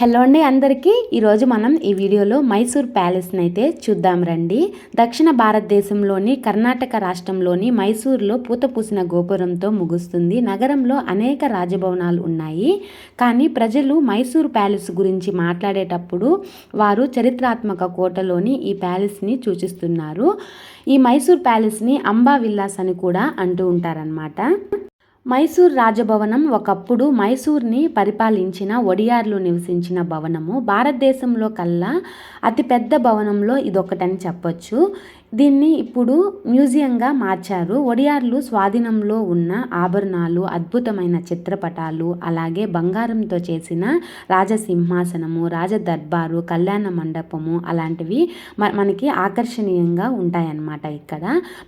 Hello అండి అందరికీ. ఈరోజు మనం ఈ వీడియోలో మైసూర్ ప్యాలెస్ని అయితే చూద్దాం రండి. దక్షిణ భారతదేశంలోని కర్ణాటక రాష్ట్రంలోని మైసూర్లో పూతపూసిన గోపురంతో ముగుస్తుంది. నగరంలో అనేక రాజభవనాలు ఉన్నాయి. కానీ ప్రజలు మైసూర్ ప్యాలెస్ గురించి మాట్లాడేటప్పుడు వారు చరిత్రాత్మక కోటలోని ఈ ప్యాలెస్ని సూచిస్తున్నారు. ఈ మైసూర్ ప్యాలెస్ని అంబా విల్లాస్ అని కూడా అంటూ ఉంటారనమాట మైసూర్ రాజభవనం ఒకప్పుడు మైసూర్ని పరిపాలించిన ఒడియార్లు నివసించిన భవనము. భారతదేశంలో కల్లా అతిపెద్ద భవనంలో ఇదొకటని చెప్పొచ్చు. దీన్ని ఇప్పుడు మ్యూజియంగా మార్చారు. ఒడియార్లు స్వాధీనంలో ఉన్న ఆభరణాలు అద్భుతమైన చిత్రపటాలు అలాగే బంగారంతో చేసిన రాజసింహాసనము రాజదర్బారు కళ్యాణ మండపము అలాంటివి మనకి ఆకర్షణీయంగా ఉంటాయన్నమాట ఇక్కడ.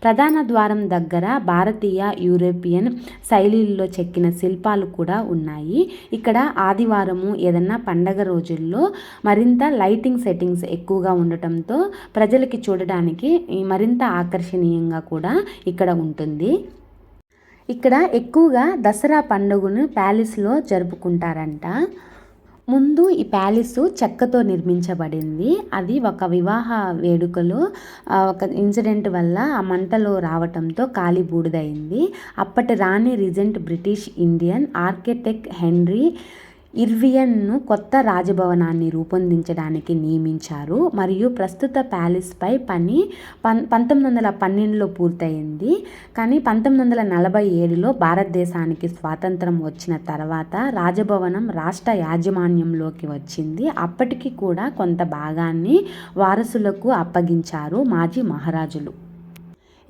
ప్రధాన ద్వారం దగ్గర భారతీయ యూరోపియన్ శైలిలో చెక్కిన శిల్పాలు కూడా ఉన్నాయి. ఇక్కడ ఆదివారము ఏదన్నా పండగ రోజుల్లో మరింత లైటింగ్ సెట్టింగ్స్ ఎక్కువగా ఉండటంతో ప్రజలకి చూడడానికి మరింత ఆకర్షణీయంగా కూడా ఇక్కడ ఉంటుంది. ఇక్కడ ఎక్కువగా దసరా పండుగను ప్యాలెస్లో జరుపుకుంటారంట. ముందు ఈ ప్యాలెస్ చెక్కతో నిర్మించబడింది. అది ఒక వివాహ వేడుకలో ఒక ఇన్సిడెంట్ వల్ల ఆ మంటలో రావటంతో కాలి బూడిదైంది. అప్పటి రాణి regent British Indian architect Henry ఇర్వియన్ను కొత్త రాజభవనాన్ని రూపొందించడానికి నియమించారు. మరియు ప్రస్తుత ప్యాలెస్పై పని పం పంతొమ్మిది వందల పన్నెండులో పూర్తయింది. కానీ పంతొమ్మిది వందల నలభై ఏడులో భారతదేశానికి స్వాతంత్రం వచ్చిన తర్వాత రాజభవనం రాష్ట్ర యాజమాన్యంలోకి వచ్చింది. అప్పటికి కూడా కొంత భాగాన్ని వారసులకు అప్పగించారు మాజీ మహారాజులు.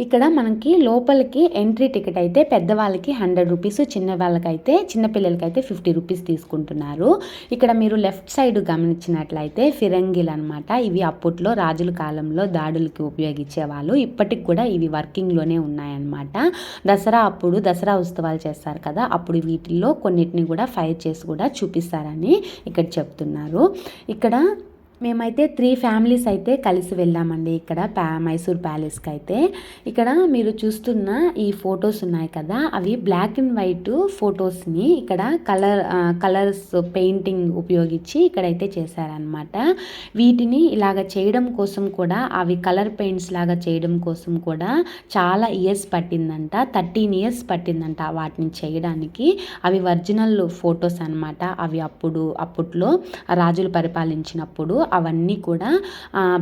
ఇక్కడ మనకి లోపలికి ఎంట్రీ టికెట్ అయితే పెద్దవాళ్ళకి హండ్రెడ్ రూపీస్ చిన్న వాళ్ళకైతే చిన్నపిల్లలకైతే ఫిఫ్టీ రూపీస్ తీసుకుంటున్నారు. ఇక్కడ మీరు లెఫ్ట్ సైడ్ గమనించినట్లయితే ఫిరంగిల్ అనమాట ఇవి అప్పట్లో రాజుల కాలంలో దాడులకి ఉపయోగించేవాళ్ళు. ఇప్పటికి కూడా ఇవి వర్కింగ్లోనే ఉన్నాయన్నమాట. దసరా అప్పుడు దసరా ఉత్సవాలు చేస్తారు కదా అప్పుడు వీటిల్లో కొన్నిటిని కూడా ఫైర్ చేసి కూడా చూపిస్తారని ఇక్కడ చెప్తున్నారు. ఇక్కడ మేమైతే త్రీ ఫ్యామిలీస్ అయితే కలిసి వెళ్ళామండి ఇక్కడ ప్యా మైసూర్ ప్యాలెస్కి అయితే. ఇక్కడ మీరు చూస్తున్న ఈ ఫొటోస్ ఉన్నాయి కదా అవి బ్లాక్ అండ్ వైట్ ఫొటోస్ని ఇక్కడ కలర్ కలర్స్ పెయింటింగ్ ఉపయోగించి ఇక్కడైతే చేశారనమాట వీటిని ఇలాగ చేయడం కోసం కూడా అవి కలర్ పెయింట్స్ లాగా చేయడం కోసం కూడా చాలా ఇయర్స్ పట్టిందంట థర్టీన్ ఇయర్స్ పట్టిందంట వాటిని చేయడానికి. అవి ఒరిజినల్ ఫొటోస్ అనమాట అవి అప్పుడు అప్పట్లో రాజులు పరిపాలించినప్పుడు అవన్నీ కూడా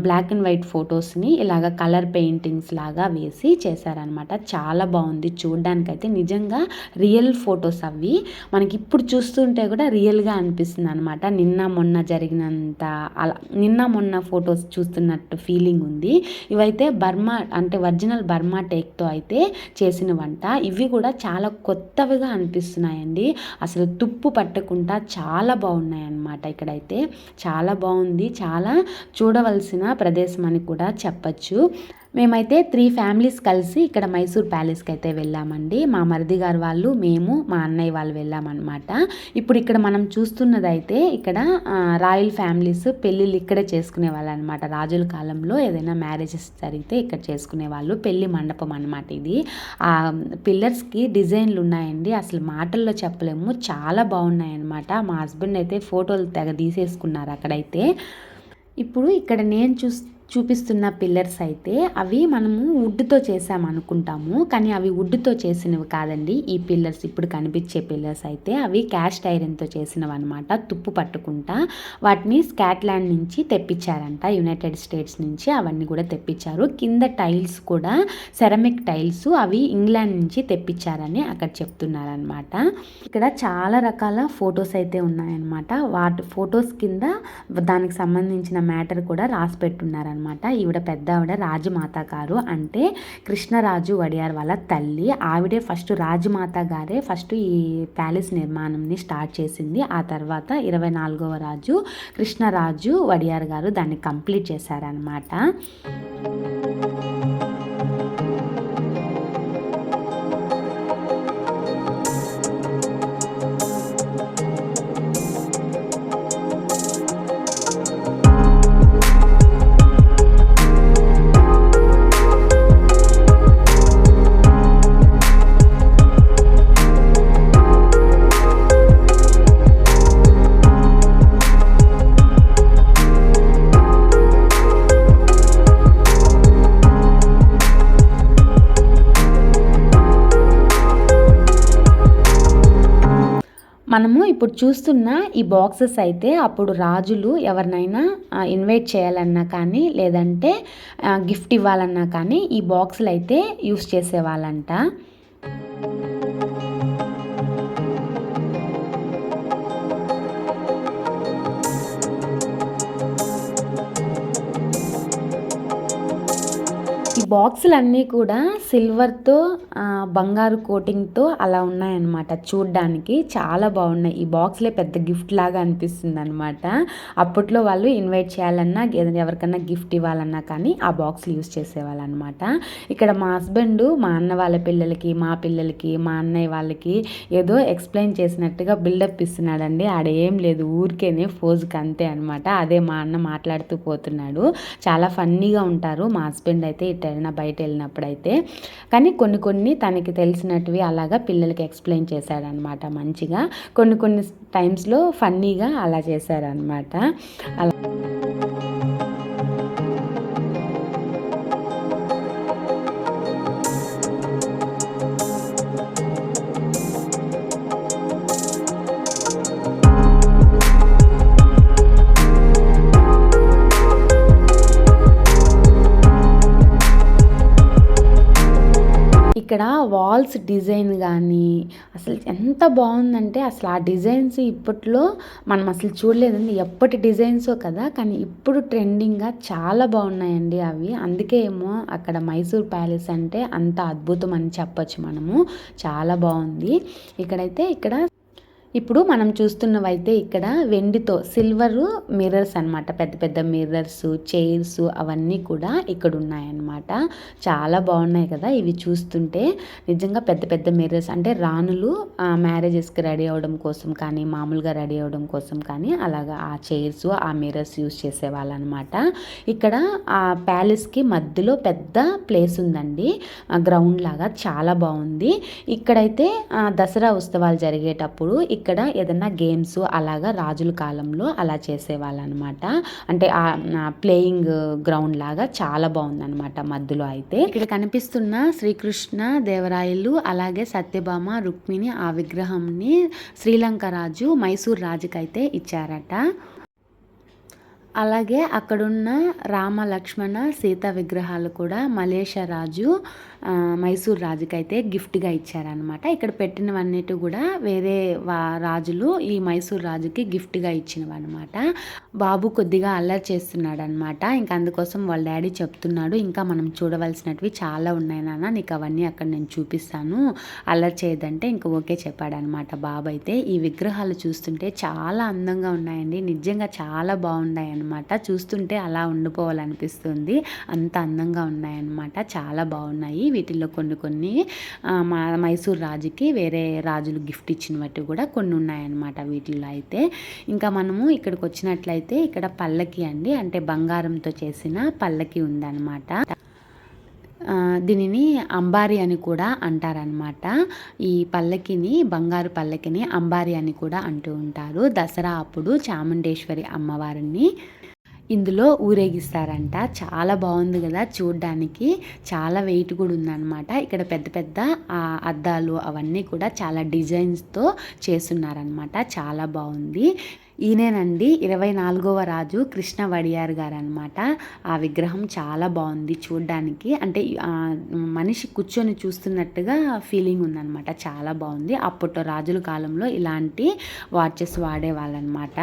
బ్లాక్ అండ్ వైట్ ఫొటోస్ని ఇలాగ కలర్ పెయింటింగ్స్ లాగా వేసి చేశారనమాట చాలా బాగుంది. చూడ్డానికైతే నిజంగా రియల్ ఫొటోస్ అవి. మనకి ఇప్పుడు చూస్తుంటే కూడా రియల్గా అనిపిస్తుంది అనమాట నిన్న మొన్న జరిగినంత అలా నిన్న మొన్న ఫొటోస్ చూస్తున్నట్టు ఫీలింగ్ ఉంది. ఇవైతే బర్మా అంటే ఒరిజినల్ బర్మా టేక్తో అయితే చేసిన వంట. ఇవి కూడా చాలా కొత్తవిగా అనిపిస్తున్నాయండి. అసలు తుప్పు పట్టకుండా చాలా బాగున్నాయి అన్నమాట ఇక్కడైతే. చాలా బాగుంది. చాలా చూడవలసిన ప్రదేశం అని కూడా చెప్పచ్చు. మేమైతే త్రీ ఫ్యామిలీస్ కలిసి ఇక్కడ మైసూర్ ప్యాలెస్కి అయితే వెళ్ళామండి. మా మరిది గారు వాళ్ళు మేము మా అన్నయ్య వాళ్ళు వెళ్ళామన్నమాట. ఇప్పుడు ఇక్కడ మనం చూస్తున్నదైతే ఇక్కడ రాయల్ ఫ్యామిలీస్ పెళ్ళిళ్ళు ఇక్కడే చేసుకునే వాళ్ళు అనమాట రాజుల కాలంలో ఏదైనా మ్యారేజెస్ జరిగితే ఇక్కడ చేసుకునే వాళ్ళు పెళ్ళి మండపం అనమాట ఇది. ఆ పిల్లర్స్కి డిజైన్లు ఉన్నాయండి. అసలు మాటల్లో చెప్పలేము. చాలా బాగున్నాయన్నమాట. మా హస్బెండ్ అయితే ఫోటోలు తెగ తీసేసుకున్నారు అక్కడైతే. ఇప్పుడు ఇక్కడ నేను చూస్ చూపిస్తున్న పిల్లర్స్ అయితే అవి మనము వుడ్తో చేసాం అనుకుంటాము. కానీ అవి వుడ్తో చేసినవి కాదండి. ఈ పిల్లర్స్ ఇప్పుడు కనిపించే పిల్లర్స్ అయితే అవి క్యాస్ట్ ఐరన్తో చేసినవి అనమాట తుప్పు పట్టుకుంటా వాటిని స్కాట్లాండ్ నుంచి తెప్పించారంట. యునైటెడ్ స్టేట్స్ నుంచి అవన్నీ కూడా తెప్పించారు. కింద టైల్స్ కూడా సెరమిక్ టైల్స్ అవి ఇంగ్లాండ్ నుంచి తెప్పించారని అక్కడ చెప్తున్నారనమాట ఇక్కడ చాలా రకాల ఫొటోస్ అయితే ఉన్నాయన్నమాట. వాటి ఫొటోస్ కింద దానికి సంబంధించిన మ్యాటర్ కూడా రాసి పెట్టున్నారనమాట అనమాట ఈవిడ పెద్ద ఆవిడ రాజమాత గారు. అంటే కృష్ణరాజు వడియార్ వాళ్ళ తల్లి. ఆవిడే ఫస్ట్ రాజమాత గారే ఫస్ట్ ఈ ప్యాలెస్ నిర్మాణంని స్టార్ట్ చేసింది. ఆ తర్వాత ఇరవై నాలుగవ రాజు కృష్ణరాజు వడియార్ గారు దాన్ని కంప్లీట్ చేశారనమాట ఇప్పుడు చూస్తున్న ఈ బాక్సెస్ అయితే అప్పుడు రాజులు ఎవరినైనా ఇన్వైట్ చేయాలన్నా కానీ లేదంటే గిఫ్ట్ ఇవ్వాలన్నా కానీ ఈ బాక్సులు అయితే యూస్ చేసేవాళ్ళంట. ఈ బాక్సులన్నీ కూడా సిల్వర్తో బంగారు కోటింగ్తో అలా ఉన్నాయన్నమాట. చూడ్డానికి చాలా బాగున్నాయి. ఈ బాక్స్లే పెద్ద గిఫ్ట్ లాగా అనిపిస్తుంది అనమాట అప్పట్లో వాళ్ళు ఇన్వైట్ చేయాలన్నా ఎవరికన్నా గిఫ్ట్ ఇవ్వాలన్నా కానీ ఆ బాక్స్లు యూస్ చేసేవాళ్ళు అనమాట ఇక్కడ మా హస్బెండ్ మా అన్న వాళ్ళ పిల్లలకి మా పిల్లలకి మా అన్నయ్య వాళ్ళకి ఏదో ఎక్స్ప్లెయిన్ చేసినట్టుగా బిల్డప్ ఇస్తున్నాడండి. ఆడ ఏం లేదు ఊరికేనే ఫోజ్కి అంతే అనమాట అదే మా అన్న మాట్లాడుతూ పోతున్నాడు. చాలా ఫన్నీగా ఉంటారు మా హస్బెండ్ అయితే ఇట్లా బయట వెళ్ళినప్పుడు అయితే కానీ కొన్ని కొన్ని తనకి తెలిసినట్టువి అలాగా పిల్లలకి ఎక్స్ప్లెయిన్ చేశాడనమాట మంచిగా. కొన్ని కొన్ని టైమ్స్లో ఫన్నీగా అలా చేశారనమాట. అలా ఇక్కడ వాల్స్ డిజైన్ కానీ అసలు ఎంత బాగుందంటే అసలు ఆ డిజైన్స్ ఇప్పట్లో మనం అసలు చూడలేదండి. ఎప్పటి డిజైన్సో కదా కానీ ఇప్పుడు ట్రెండింగ్గా చాలా బాగున్నాయండి అవి. అందుకే ఏమో అక్కడ మైసూర్ ప్యాలెస్ అంటే అంత అద్భుతం అని చెప్పొచ్చు మనము. చాలా బాగుంది. ఇక్కడైతే ఇక్కడ ఇప్పుడు మనం చూస్తున్నవైతే ఇక్కడ వెండితో సిల్వర్ మిర్రర్స్ అనమాట పెద్ద పెద్ద మిర్రర్స్ చైర్స్ అవన్నీ కూడా ఇక్కడ ఉన్నాయన్నమాట చాలా బాగున్నాయి కదా ఇవి చూస్తుంటే. నిజంగా పెద్ద పెద్ద మిర్రర్స్ అంటే రాణులు మ్యారేజెస్కి రెడీ అవ్వడం కోసం కానీ మామూలుగా రెడీ అవ్వడం కోసం కానీ అలాగా ఆ చైర్స్ ఆ మిర్రర్స్ యూస్ చేసేవాళ్ళు అనమాట ఇక్కడ ఆ ప్యాలెస్కి మధ్యలో పెద్ద ప్లేస్ ఉందండి. గ్రౌండ్ లాగా చాలా బాగుంది. ఇక్కడైతే దసరా ఉత్సవాలు జరిగేటప్పుడు ఇక్కడ ఏదన్నా గేమ్స్ అలాగా రాజుల కాలంలో అలా చేసేవాళ్ళు అనమాట అంటే ప్లేయింగ్ గ్రౌండ్ లాగా చాలా బాగుందనమాట మధ్యలో అయితే. ఇక్కడ కనిపిస్తున్న శ్రీకృష్ణ దేవరాయలు అలాగే సత్యభామ రుక్మిణి ఆ విగ్రహంని శ్రీలంక రాజు మైసూర్ రాజుకైతే ఇచ్చారట. అలాగే అక్కడున్న రామ లక్ష్మణ సీత విగ్రహాలు కూడా మలేషియా రాజు మైసూర్ రాజుకి అయితే గిఫ్ట్గా ఇచ్చారనమాట ఇక్కడ పెట్టినవన్నిటి కూడా వేరే రాజులు ఈ మైసూర్ రాజుకి గిఫ్ట్గా ఇచ్చినవన్నమాట. బాబు కొద్దిగా అల్లరి చేస్తున్నాడు అనమాట ఇంకా అందుకోసం వాళ్ళ డాడీ చెప్తున్నాడు ఇంకా మనం చూడవలసినవి చాలా ఉన్నాయి నాన్న నీకు అవన్నీ అక్కడ నేను చూపిస్తాను. అల్లరి చేయదంటే ఇంకా ఓకే చెప్పాడనమాట బాబు అయితే. ఈ విగ్రహాలు చూస్తుంటే చాలా అందంగా ఉన్నాయండి. నిజంగా చాలా బాగున్నాయి అనమాట చూస్తుంటే అలా ఉండిపోవాలనిపిస్తుంది. అంత అందంగా ఉన్నాయన్నమాట. చాలా బాగున్నాయి. వీటిల్లో కొన్ని కొన్ని మా మైసూర్ రాజుకి వేరే రాజులు గిఫ్ట్ ఇచ్చినవి కూడా కొన్ని ఉన్నాయన్నమాట వీటిల్లో అయితే. ఇంకా మనము ఇక్కడికి వచ్చినట్లయితే ఇక్కడ పల్లకి అండి. అంటే బంగారంతో చేసిన పల్లకి ఉందన్నమాట. దీనిని అంబారి అని కూడా అంటారనమాట ఈ పల్లకిని బంగారు పల్లకిని అంబారి అని కూడా అంటూ ఉంటారు. దసరా అప్పుడు చాముండేశ్వరి అమ్మవారిని ఇందులో ఊరేగిస్తారంట. చాలా బాగుంది కదా చూడ్డానికి. చాలా వెయిట్ కూడా ఉందన్నమాట. ఇక్కడ పెద్ద పెద్ద అద్దాలు అవన్నీ కూడా చాలా డిజైన్స్తో చేస్తున్నారనమాట చాలా బాగుంది. ఈయనేనండి ఇరవై నాలుగవ రాజు కృష్ణ వడియార్ గారు అనమాట ఆ విగ్రహం చాలా బాగుంది చూడ్డానికి. అంటే మనిషి కూర్చొని చూస్తున్నట్టుగా ఫీలింగ్ ఉందన్నమాట. చాలా బాగుంది. అప్పట్లో రాజుల కాలంలో ఇలాంటి వాచెస్ వాడేవాళ్ళనమాట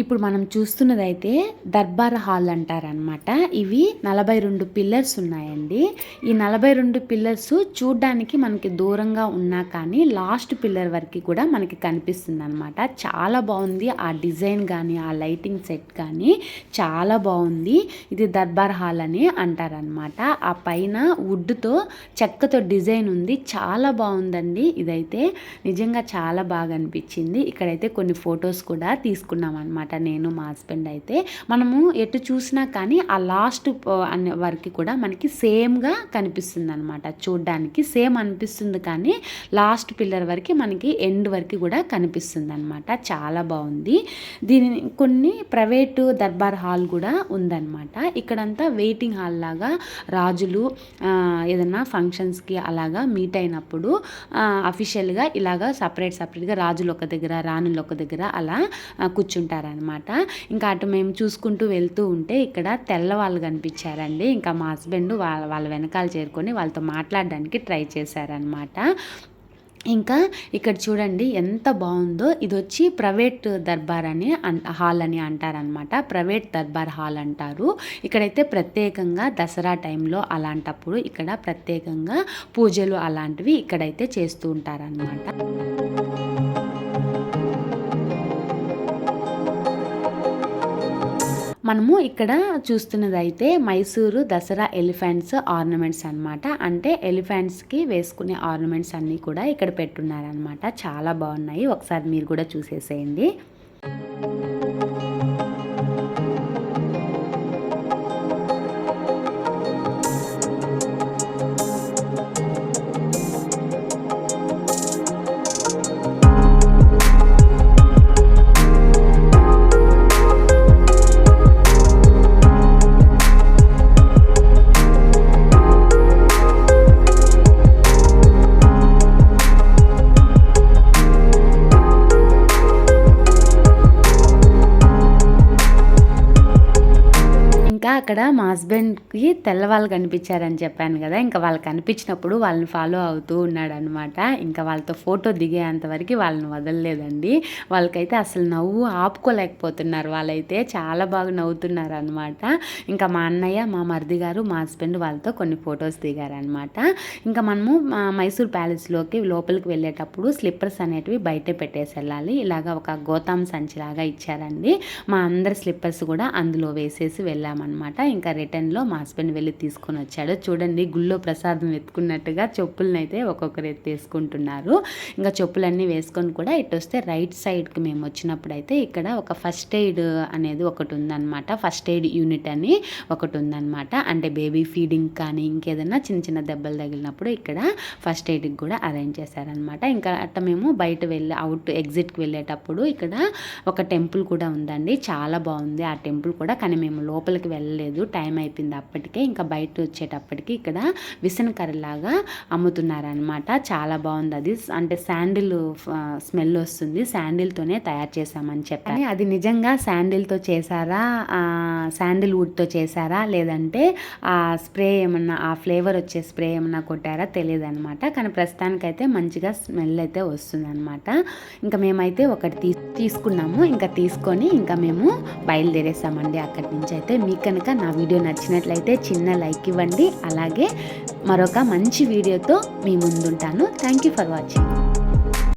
ఇప్పుడు మనం చూస్తున్నదైతే దర్బార్ హాల్ అంటారనమాట ఇవి నలభై రెండు పిల్లర్స్ ఉన్నాయండి. ఈ నలభై రెండు పిల్లర్స్ చూడ్డానికి మనకి దూరంగా ఉన్నా కానీ లాస్ట్ పిల్లర్ వరకు కూడా మనకి కనిపిస్తుంది అనమాట చాలా బాగుంది ఆ డిజైన్ కానీ ఆ లైటింగ్ సెట్ కానీ చాలా బాగుంది. ఇది దర్బార్ హాల్ అని అంటారనమాట ఆ పైన వుడ్తో చెక్కతో డిజైన్ ఉంది. చాలా బాగుందండి. ఇదైతే నిజంగా చాలా బాగా అనిపించింది. ఇక్కడైతే కొన్ని ఫొటోస్ కూడా తీసుకున్నాం అనమాట నేను మా హస్బెండ్ అయితే. మనము ఎటు చూసినా కానీ ఆ లాస్ట్ వరకు కూడా మనకి సేమ్గా కనిపిస్తుంది అనమాట చూడ్డానికి సేమ్ అనిపిస్తుంది కానీ లాస్ట్ పిల్లర్ వరకు మనకి ఎండ్ వరకు కూడా కనిపిస్తుంది అనమాట చాలా బాగుంది. దీని కొన్ని ప్రైవేటు దర్బార్ హాల్ కూడా ఉందన్నమాట ఇక్కడంతా వెయిటింగ్ హాల్ లాగా రాజులు ఏదన్నా ఫంక్షన్స్కి అలాగా మీట్ అయినప్పుడు అఫీషియల్గా ఇలాగా సపరేట్ సపరేట్గా రాజులు ఒక దగ్గర రాణులు ఒక దగ్గర అలా కూర్చుంటారనమాట. ఇంకా అటు మేము చూసుకుంటూ వెళ్తూ ఉంటే ఇక్కడ తెల్లవాళ్ళు కనిపించారండి. ఇంకా మా హస్బెండ్ వాళ్ళ వాళ్ళ వెనకాల చేరుకొని వాళ్ళతో మాట్లాడడానికి ట్రై చేశారనమాట ఇంకా ఇక్కడ చూడండి ఎంత బాగుందో. ఇది వచ్చి ప్రైవేట్ దర్బార్ అని హాల్ అని అంటారనమాట ప్రైవేట్ దర్బార్ హాల్ అంటారు. ఇక్కడైతే ప్రత్యేకంగా దసరా టైంలో అలాంటప్పుడు ఇక్కడ ప్రత్యేకంగా పూజలు అలాంటివి ఇక్కడైతే చేస్తూ ఉంటారనమాట మనము ఇక్కడ చూస్తున్నదైతే మైసూరు దసరా ఎలిఫెంట్స్ ఆర్నమెంట్స్ అనమాట అంటే ఎలిఫెంట్స్కి వేసుకునే ఆర్నమెంట్స్ అన్నీ కూడా ఇక్కడ పెట్టున్నారనమాట చాలా బాగున్నాయి. ఒకసారి మీరు కూడా చూసేసేయండి. ఇంకా అక్కడ మా హస్బెండ్కి తెల్లవాళ్ళు కనిపించారని చెప్పాను కదా ఇంకా వాళ్ళు కనిపించినప్పుడు వాళ్ళని ఫాలో అవుతూ ఉన్నాడు అనమాట ఇంకా వాళ్ళతో ఫోటో దిగేంతవరకు వాళ్ళని వదలలేదండి. వాళ్ళకైతే అసలు నవ్వు ఆపుకోలేకపోతున్నారు వాళ్ళైతే చాలా బాగా నవ్వుతున్నారు అనమాట ఇంకా మా అన్నయ్య మా మరిది గారు మా హస్బెండ్ వాళ్ళతో కొన్ని ఫొటోస్ దిగారనమాట ఇంకా మనము మైసూర్ ప్యాలెస్లోకి లోపలికి వెళ్ళేటప్పుడు స్లిప్పర్స్ అనేటివి బయటే పెట్టేసి వెళ్ళాలి ఇలాగా ఒక గోతాం సంచిలాగా ఇచ్చారండి. మా అందరి స్లిప్పర్స్ కూడా అందులో వేసేసి వెళ్ళామన్నమాట. ఇంకా రిటర్న్లో మా హస్బెండ్ వెళ్ళి తీసుకొని వచ్చాడు. చూడండి గుళ్ళో ప్రసాదం ఎత్తుకున్నట్టుగా చెప్పులనైతే ఒక్కొక్కరు ఎత్తేసుకుంటున్నారు ఇంకా చెప్పులన్నీ వేసుకొని కూడా ఇటు వస్తే రైట్ సైడ్కి మేము వచ్చినప్పుడు అయితే ఇక్కడ ఒక ఫస్ట్ ఎయిడ్ అనేది ఒకటి ఉందన్నమాట. ఫస్ట్ ఎయిడ్ యూనిట్ అని ఒకటి ఉందన్నమాట. అంటే బేబీ ఫీడింగ్ కానీ ఇంకేదైనా చిన్న చిన్న దెబ్బలు తగిలినప్పుడు ఇక్కడ ఫస్ట్ ఎయిడ్కి కూడా అరేంజ్ చేశారనమాట ఇంకా అట్ట మేము బయట వెళ్ళి అవుట్ ఎగ్జిట్కి వెళ్ళేటప్పుడు ఇక్కడ ఒక టెంపుల్ కూడా ఉందండి. చాలా బాగుంది ఆ టెంపుల్ కూడా. కానీ మేము లోపలికి వెళ్ళలేదు. టైం అయిపోయింది అప్పటికే. ఇంకా బయట వచ్చేటప్పటికి ఇక్కడ విసనకర్రలాగా అమ్ముతున్నారనమాట చాలా బాగుంది అది. అంటే శాండిల్ స్మెల్ వస్తుంది. శాండిల్తోనే తయారు చేసామని చెప్పాను అది నిజంగా శాండిల్తో చేశారా? శాండిల్ వుడ్తో చేశారా? లేదంటే ఆ స్ప్రే ఏమన్నా ఆ ఫ్లేవర్ వచ్చే స్ప్రే ఏమన్నా కొట్టారా? తెలియదు అనమాట కానీ ప్రస్తుతానికైతే మంచిగా స్మెల్ అయితే వస్తుంది అనమాట ఇంకా మేమైతే ఒకటి తీ తీసుకున్నాము. ఇంకా తీసుకొని ఇంకా మేము బయలుదేరేసామండి అక్కడి నుంచి అయితే. మీకు కనుక నా వీడియో నచ్చినట్లయితే చిన్న లైక్ ఇవ్వండి. అలాగే మరొక మంచి వీడియోతో మీ ముందుంటాను. Thank you for watching